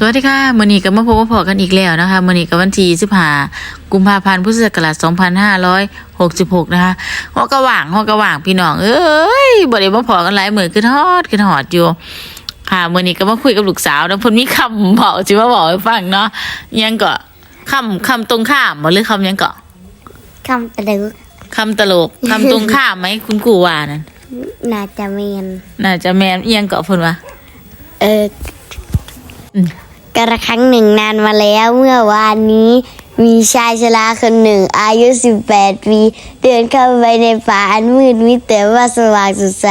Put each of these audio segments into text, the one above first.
สวัสดีค่ะมื้อนี้ก็มาพบมาพอกันอีกแล้วนะคะมื้อนี้ก็วันที่15กุมภาพันธ์พุทธศักราช2566 นะคะฮอกระหว่างฮอกระหว่างพี่น้อง เอ้ยบ่ได้มาพอกันหลายมื้อคือทอดคือหอดอยู่ค่ะมื้อนี้ก็มาคุยกับลูกสาวนะเพิ่นมีคำเว้าสิมาบอกให้ฟังเนาะอิหยังก็คำคำตรงข้ามบ่หรือคำหยังก็คำตะลึกคำตลกคำตรงข้ามไหมคุณครูว่านั่นน่าจะเมียนน่าจะแม่นอิหยังก็เพิ่นว่าเอออม กระครั้งหนึ่งนานมาแล้วเมื่อวานนี้ มีชายชราคนหนึ่ง อายุ 18 ปี เดินเข้าไปในป่าอันมืดมิดแต่ว่าสว่างสดใส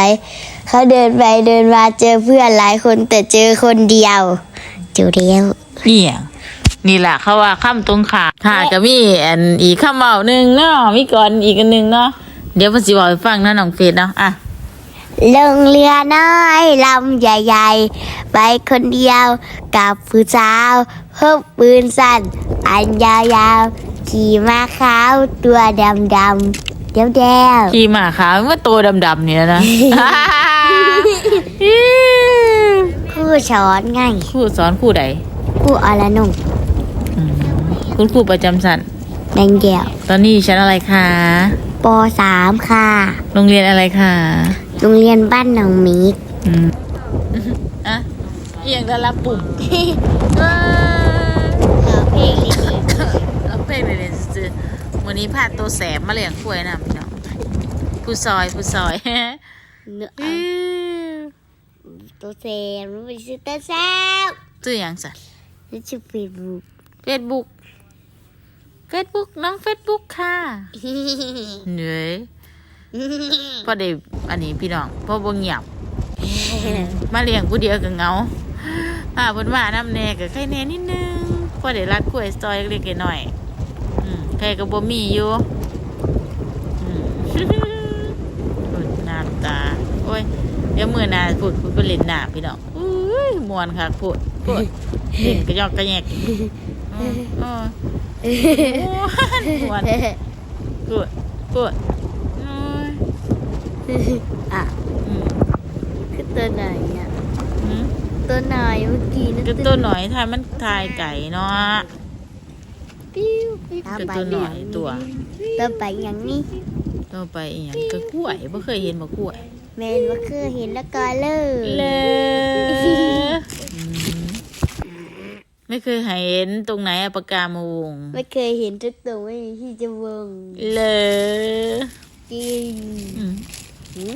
เขาเดินไปเดินมาเจอเพื่อนหลายคนแต่เจอคนเดียวเจอเดียวนี่หยังนี่แหละเขาว่าคำตรงข้ามค่ะก็มีอันอีกคำเว้าหนึงเนาะมีก่อนอีกอันหนึงเนาะเดี๋ยวเพิ่นสิบอกให้ฟังเนาะน้องเฟซเนาะอะ ลงเรือน้อยลำใหญ่ๆ ไปคนเดียวกับผู้สาวพบปืนสั้น อันยาวๆ ขี่ม้าขาวตัวดำๆเดี๋ยวเดวขี่ม้าขาวมันตัวดำๆเนี่ยนะผู้สอนไงครูสอนครูใดผู้อรนุ่งอืมคุณครูประจำชั้นแดงเดียวตอนนี้อยู่ชั้นอะไรคะปสามค่ะ โรงเรียนอะไรคะ โรงเรียนบ้านหนองมิกอืมอะเอียงได้รับปุ่มเพลงลิเอาเพลงไปเรียนซื้อๆวันนี้พาตัวแสบมาเลี้ยงกล้วยนะพี่น้องผู้ซอยผู้ซอยเนื้อตัวเซมรู้ไปซื้อตัวแซวชื่อหยังสัตว์นี่ชื่อเฟซบุ๊กเฟซบุ๊กเฟซบุ๊กน้องเฟซบุ๊กค่ะเหนื่อย พอได้อันนี้พี่น้องพอบ่เงียบ มาเลี้ยงผู้เดียวก็เหงาอ่าเพิ่นว่าน้ำแน่ก็ใครแน่นิดนึงพอได้รัดกล้วยซอยเล็กๆน้อยๆอืมใครก็บ่มีอยู่อืมอุ่นน้ำตา โอ้ยเดี๋ยวมือหนาพูดพูดไปเล่นหนาพี่น้องอุ้ยมวนค่ะพูดพูดเล่นกระยอกกระแยกอืมอ๋อม่วนพูดพูดโอ้ย อะอืมคือตัวไหนอะอืมตัวไหนเมื่อกี้นั่นก็ตัวหน่อยทายมันทายไก่เนาะ ปิ้วปิ้วก็ตัวหน่อยตัว ตัวไปอย่างนี้ต่อไปอีหยังก็กล้วยบ่เคยเห็นบ่กล้วย แมนว่าคือเห็นแล้วก็เลิกเลยอืมไม่เคยเห็นตรงไหนอะปากกามาวง ไม่เคยเห็นทุกตัวไม่มีที่จะวงเลยจริง อืม หืม